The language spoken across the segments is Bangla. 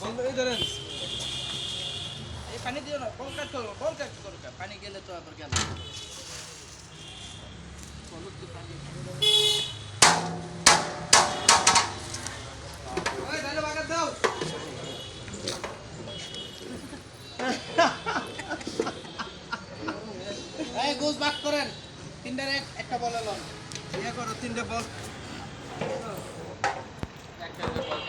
বল এই ধরেন। এই পানি দিও না বল কাট করো বল কাট করো পানি গেলে তো আবার গেল। গোস বাক করেন তিনটার এক একটা বল এলাম ইয়ে করো তিনটে বল লক দেন ভাই দেন ইয়া তিনটা বল বলে সমান করে বলে তিনটা নাও মামা তিনটা নাও ভাই এটা দিয়া এটা দিয়া হ্যাঁ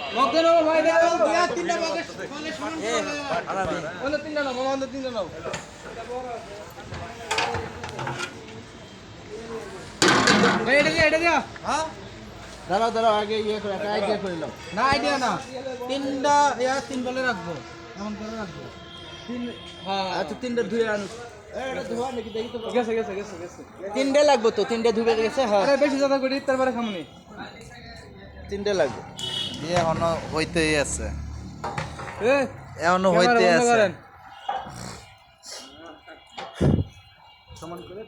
দাঁড়াও দাঁড়াও আগে ইয়ে করে একটা আইডিয়া করে নাও। না আইডিয়া না। তিনটা ইয়া তিন বলে রাখব। এমন করে রাখব। তিন হ্যাঁ। আচ্ছা তিনটা ধুয়ে আনো। তিনটে লাগবে তো তিনটে ধুবে গেছে হ্যাঁ। বেশি জাদা করি তারপরে খামনি। তিনটে লাগবে। দিয়ে এখনও হইতেই আছে। এ এখনও হইতে আছে। সমান করে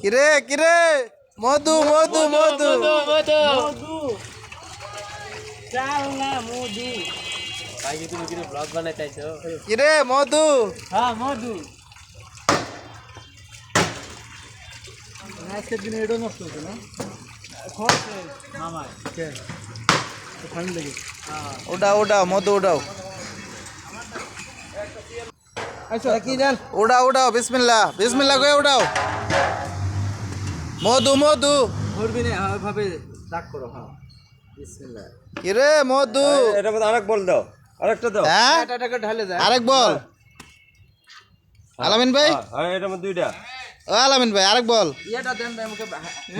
কিরে কিরে? মধু মধু মধু আগে তুমি কিন্তু ব্লগ বানাইতেছো কিরে মধু? হ্যাঁ মধু। আজকের দিনে এটা নষ্ট হতো না? কে? ঠান্ডা লেগে আচ্ছা কি জান উঠাও উঠাও বিসমিল্লাহ বিসমিল্লাহ করে উঠাও মধু মধু। ধরবি না ওইভাবে দাগ করো হ্যাঁ। বিসমিল্লাহ। কিরে মধু? এটা মধ্যে আরেক বল দাও আরেকটা দাও। হ্যাঁ? এটা ঢালে যায় আরেক বল। আলামিন ভাই? হ্যাঁ এটার মধ্যে দুইটা। আলামিন ভাই আরেক বল।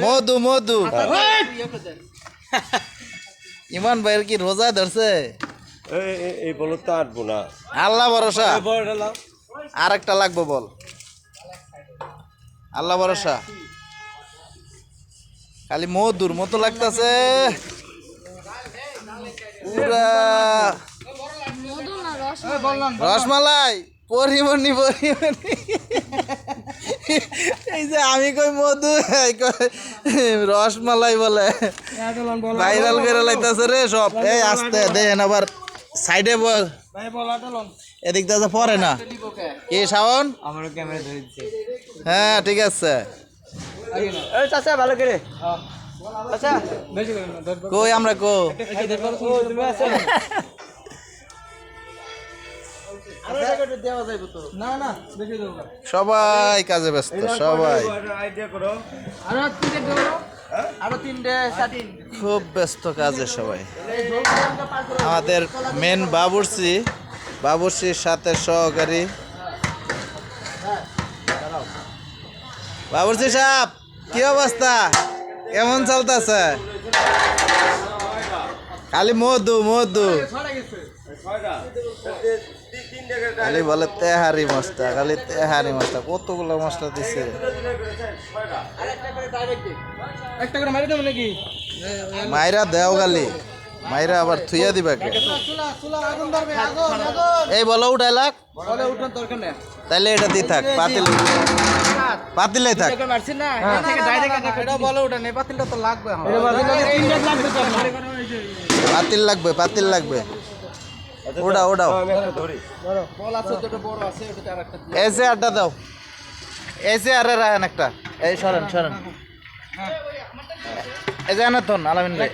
মধু মধু। ইয়ে করে দেন। ইমান ভাইয়ের কি রোজা ধরছে? এই বল তো আটবো না আল্লাহ ভরসা। আরেকটা লাগবে বল। আল্লাহ ভরসা। খালি মধুর মতো লাগতাছে। রসমালাই? পরিমণি পরিমণি এই যে আমি কই মধু রসমালাই বলে। ভাইরাল করে লাইতাছে রে সব। এই আস্তে দেখেন আবার সাইডে বল। এদিক দিয়ে পরে না। কে শাওন? আমারও ক্যামেরা ধরে দিচ্ছে হ্যাঁ ঠিক আছে। এই চাচা ভালো করে। আচ্ছা বেশি করে না কই আমরা কো সবাই কাজে ব্যস্ত সবাই। সাতিন খুব ব্যস্ত কাজে সবাই। আমাদের মেন বাবুর্চি বাবুর্চির সাথে সহকারী। বাবুর্চি সাহেব কি অবস্থা? কেমন চলতেছে? খালি মধু মধু। খালি বলে তেহারি মশলা খালি তেহারি মশলা কতগুলো মশলা দিছে? একটা করে মারি দেবো নাকি? মাইরা দেও গালি মাইরা আবার থুইয়া দিবা কে? এই বলো উঠাইলাক বলে উঠান তাইলে এটা দিয়ে থাক পাতিল। পাতিলে থাক। দেখে মারছি না এখান থেকে ডাইরেক্ট এটা বলে উঠান এই পাতিলটা তো লাগবে আমার। এটা পাতিলটা তিনটে লাগবে তো পাতিল লাগবে পাতিল লাগবে। ওড়াও ওড়াও আরেকটা দিয়ে এসে আড্ডা দাও। এসে আরে রাখেন একটা। এই সরেন সরেন। এই যে আনাতন আলামিন ভাই।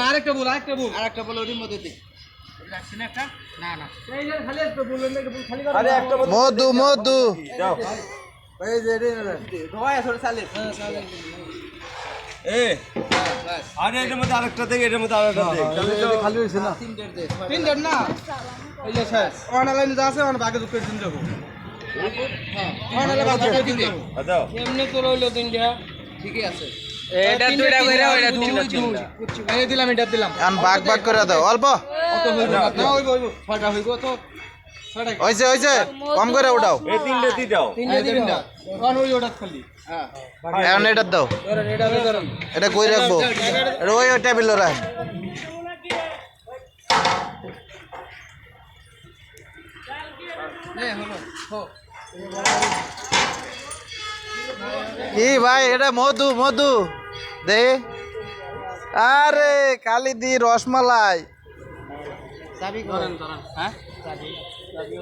আরেকটা বল আরেকটা বল। আরেকটা বল ওর মধ্যে দে একটা? না না। এই যে খালি একটা বললেন না বল খালি করে। আরে মধু মধু। দাও। এই যে রে ধোয়া আসলে চালে হ্যাঁ চালে এই আরে এটার মধ্যে আরেকটা দেখ এটার মধ্যে আরেকটা দেখ। খালি হইছে না। তিনটার দে তিনটার না? এই যে স্যার অনলাইন যা আছে অন বাকি দুটো দিন যাব হ্যাঁ অনলাইনে বাকি দুটো দিন যাব আ, দাও এমনি তো রইল তিনটা। ঠিকই আছে। এটা দুইটা কইরা ওইটা তিনটা। তিনটা এই দিলাম এটা দিলাম। আন বাগ বাগ করে দাও অল্প। কত হইব না হইব হইব। ছয়টা হইব তো হয়েছে হয়েছে কম করে উঠাও। এই তিনটে দি দাও। তিনটা তিনটা। কোন ওই ওটা খালি। হ্যাঁ। এখন এটা দাও। এটা কই রাখব? এটা ওই টেবিল রাখ নে হলো হো কি ভাই এটা মধু মধু। দে। আরে কালি দি রসমালাই। চাবি করেন হ্যাঁ? yani.